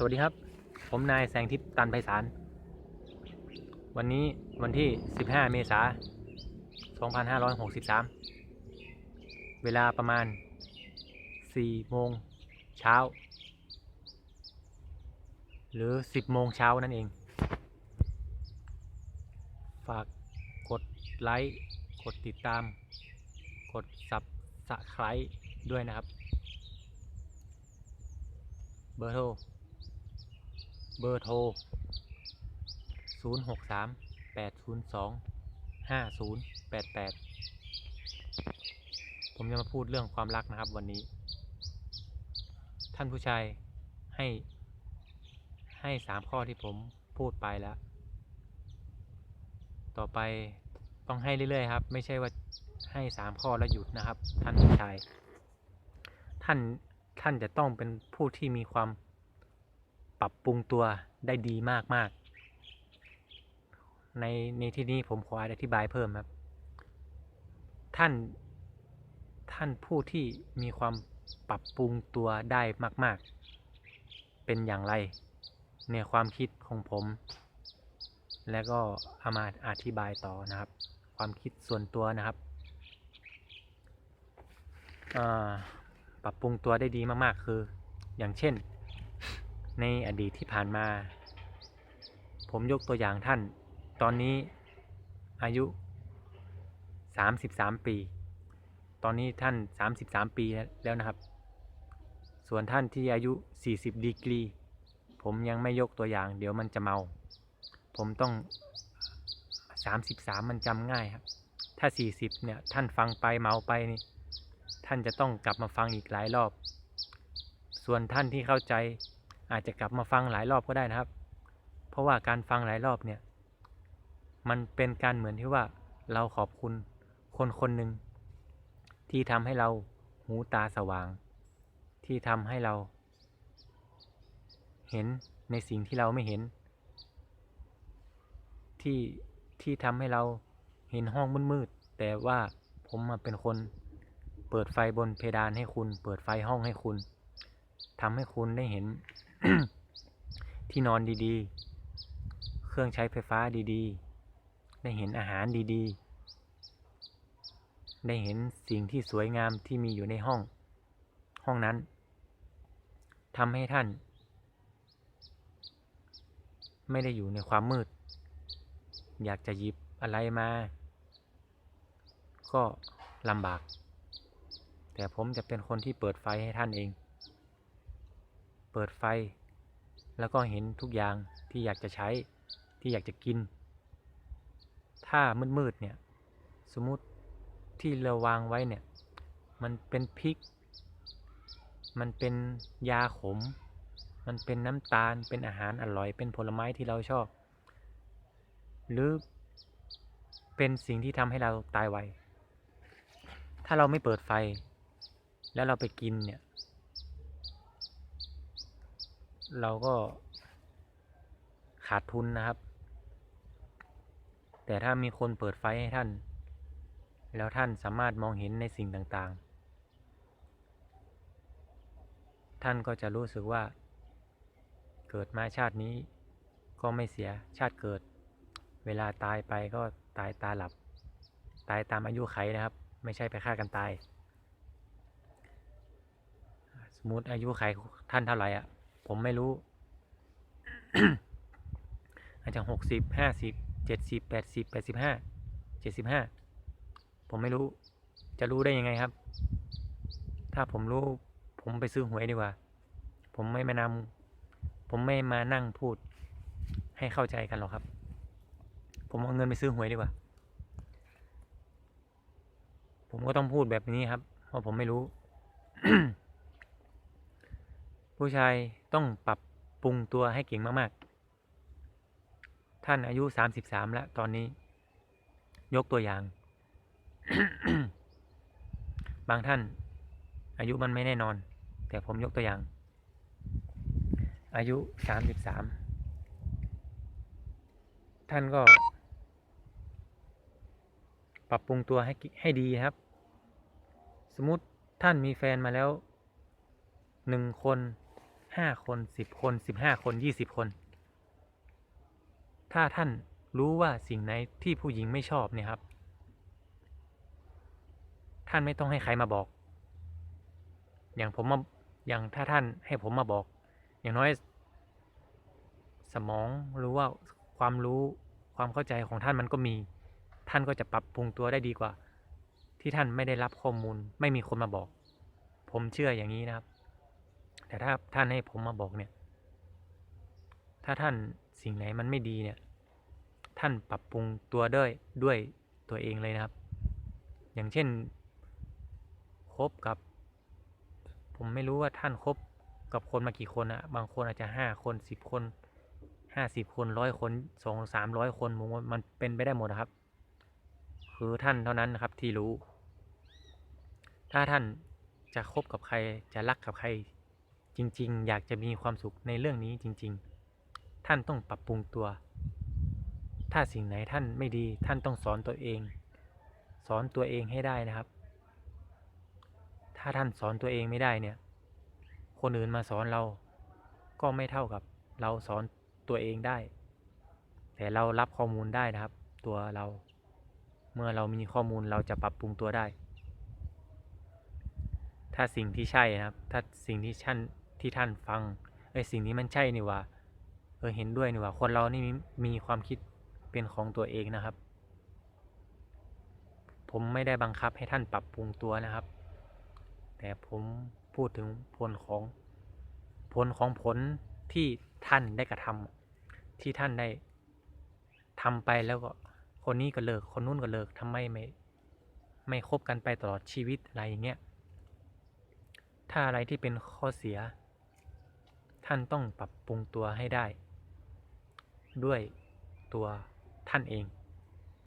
สวัสดีครับ ผมนายแสงทิพย์ตันไพศาล วันนี้วันที่ 15 เมษายน 2563 เวลาประมาณ 4 โมงเช้า หรือ 10 โมงเช้านั่นเอง ฝากกดไลค์ กดติดตาม กดซับสไครต์ด้วยนะครับ เบอร์โทร เบอร์โทร 0 6 3 8 0 2 5 0 8 8 ผมจะมาพูดเรื่องความรักนะครับวันนี้ ท่านผู้ชายให้ ให้สามข้อที่ผมพูดไปแล้ว ต่อไปต้องให้เรื่อยๆครับ ไม่ใช่ว่าให้สามข้อแล้วหยุดนะครับ ท่านผู้ชาย ท่านท่านจะต้องเป็นผู้ที่มีความ ปรับปรุงตัวได้ดีมากๆ ในในที่นี้ผมขออธิบายเพิ่มครับ ท่านท่านผู้ที่มีความปรับปรุงตัวได้มาก ๆ เป็นอย่างไร ในความคิดของผม แล้วก็เอามาอธิบายต่อนะครับ ความคิดส่วนตัวนะครับปรับปรุงตัวได้ดีมาก ๆ คือ อย่างเช่น ในอดีตที่ผ่านมา ผมยกตัวอย่างท่าน ตอนนี้อายุ 33 ปี ตอนนี้ท่าน 33 ปีแล้วนะครับ ส่วนท่านที่อายุ 40 ดีกรี ผมยังไม่ยกตัวอย่าง เดี๋ยวมันจะเมา ผมต้อง 33 มันจำง่ายครับ ถ้า 40 เนี่ย ท่านฟังไปเมาไปนี่ ท่านจะต้องกลับมาฟังอีกหลายรอบ ส่วนท่านที่เข้าใจ อาจจะกลับมาฟังหลายรอบก็ได้นะครับ เพราะว่าการฟังหลายรอบเนี่ย มันเป็นการเหมือนที่ว่าเราขอบคุณคนคนหนึ่งที่ทำให้เราหูตาสว่าง ที่ทำให้เรา เห็นในสิ่งที่เราไม่เห็น ที่ที่ทำให้เราเห็นห้องมืดๆแต่ว่าผมมาเป็นคนเปิดไฟบนเพดานให้คุณ เปิดไฟห้องให้คุณทำให้คุณได้เห็น ที่นอนดีๆ เครื่องใช้ไฟฟ้าดีๆ ได้เห็นอาหารดีๆ ได้เห็นสิ่งที่สวยงามที่มีอยู่ในห้อง ห้องนั้นทำให้ท่าน ไม่ได้อยู่ในความมืด อยากจะหยิบอะไรมา ก็ลำบาก แต่ผมจะเป็นคนที่เปิดไฟให้ท่านเอง ปิดไฟ แล้วก็เห็นทุกอย่างที่อยากจะใช้ที่อยากจะกิน ถ้ามืดๆเนี่ยสมมติที่เราวางไว้เนี่ยมันเป็นพริก มันเป็นยาขม มันเป็นน้ำตาล เป็นอาหารอร่อย เป็นผลไม้ที่เราชอบ หรือเป็นสิ่งที่ทำให้เราตายไว ถ้าเราไม่เปิดไฟ แล้วเราไปกินเนี่ย เราก็ขาดทุนนะครับ แต่ถ้ามีคนเปิดไฟให้ท่าน แล้วท่านสามารถมองเห็นในสิ่งต่างๆ ท่านก็จะรู้สึกว่า เกิดมาชาตินี้ก็ไม่เสียชาติเกิด เวลาตายไปก็ตายตาหลับ ตายตามอายุไขนะครับ ไม่ใช่ไปฆ่ากันตาย สมมติอายุไขท่านเท่าไหร่อะ ผมไม่รู้ อาจจะหกสิบห้าสิบเจ็ดสิบแปดสิบแปดสิบห้าเจ็ดสิบห้าผมไม่รู้ จะรู้ได้ยังไงครับ ถ้าผมรู้ ผมไปซื้อหวยดีกว่า ผมไม่มานำผมไม่มานั่งพูด ให้เข้าใจกันหรอกครับ ผมเอาเงินไปซื้อหวยดีกว่า ผมก็ต้องพูดแบบนี้ครับ เพราะผมไม่รู้ ผู้ชาย ต้องปรับปรุงตัวให้เก่งมากๆ ท่านอายุสามสิบสามแล้ว ตอนนี้ ยกตัวอย่าง บางท่าน อายุมันไม่แน่นอน แต่ผมยกตัวอย่าง อายุสามสิบสามท่านก็ ปรับปรุงตัวให้ให้ดีครับ สมมติท่านมีแฟนมาแล้วหนึ่งคน ห้าคนสิบคนสิบห้าคนยี่สิบคน ถ้าท่านรู้ว่าสิ่งไหนที่ผู้หญิงไม่ชอบเนี่ยครับ ท่านไม่ต้องให้ใครมาบอก อย่างผมมาอย่างถ้าท่านให้ผมมาบอก อย่างน้อย สมองรือว่าความรู้ความเข้าใจของท่านมันก็มี ท่านก็จะปรับปรุงตัวได้ดีกว่า ที่ท่านไม่ได้รับข้อมูล ไม่มีคนมาบอก ผมเชื่ออย่างนี้นะครับ แต่ถ้าท่านให้ผมมาบอกเนี่ย ถ้าท่านสิ่งไหนมันไม่ดีเนี่ย ท่านปรับปรุงตัวด้วยด้วยตัวเองเลยนะครับ อย่างเช่นคบกับ ผมไม่รู้ว่าท่านคบกับคนมากี่คนอะบางคนอาจจะห้าคนสิบคนห้าสิบคนร้อยคนสองสามร้อยคนผมว่ามันเป็นไปได้หมดนะครับ คือท่านเท่านั้นนะครับที่รู้ ถ้าท่านจะคบกับใครจะรักกับใคร จริง ๆ อยากจะมีความสุขในเรื่องนี้จริง ๆ ท่านต้องปรับปรุงตัว ถ้าสิ่งไหนท่านไม่ดีท่านต้องสอนตัวเอง สอนตัวเองให้ได้นะครับ ถ้าท่านสอนตัวเองไม่ได้เนี่ย คนอื่นมาสอนเราก็ไม่เท่ากับเราสอนตัวเองได้ แต่เรารับข้อมูลได้นะครับ ตัวเรา เมื่อเรามีข้อมูลเราจะปรับปรุงตัวได้ ถ้าสิ่งที่ใช่นะครับ ถ้าสิ่งที่ท่าน ที่ท่านฟังไอ้สิ่งนี้มันใช่นี่ว่าเออเห็นด้วยนี่ว่าคนเรานี่มีมีความคิดเป็นของตัวเองนะครับ ผมไม่ได้บังคับให้ท่านปรับปรุงตัวนะครับ แต่ผมพูดถึงผลของผลของผลที่ท่านได้กระทำที่ท่านได้ทำไปแล้วก็คนนี้ก็เลิก คนนู้นก็เลิกทำไมไม่ไม่คบกันไปตลอดชีวิตอะไรอย่างเงี้ย ถ้าอะไรที่เป็นข้อเสีย ท่านต้องปรับปรุงตัวให้ได้ ด้วยตัวท่านเอง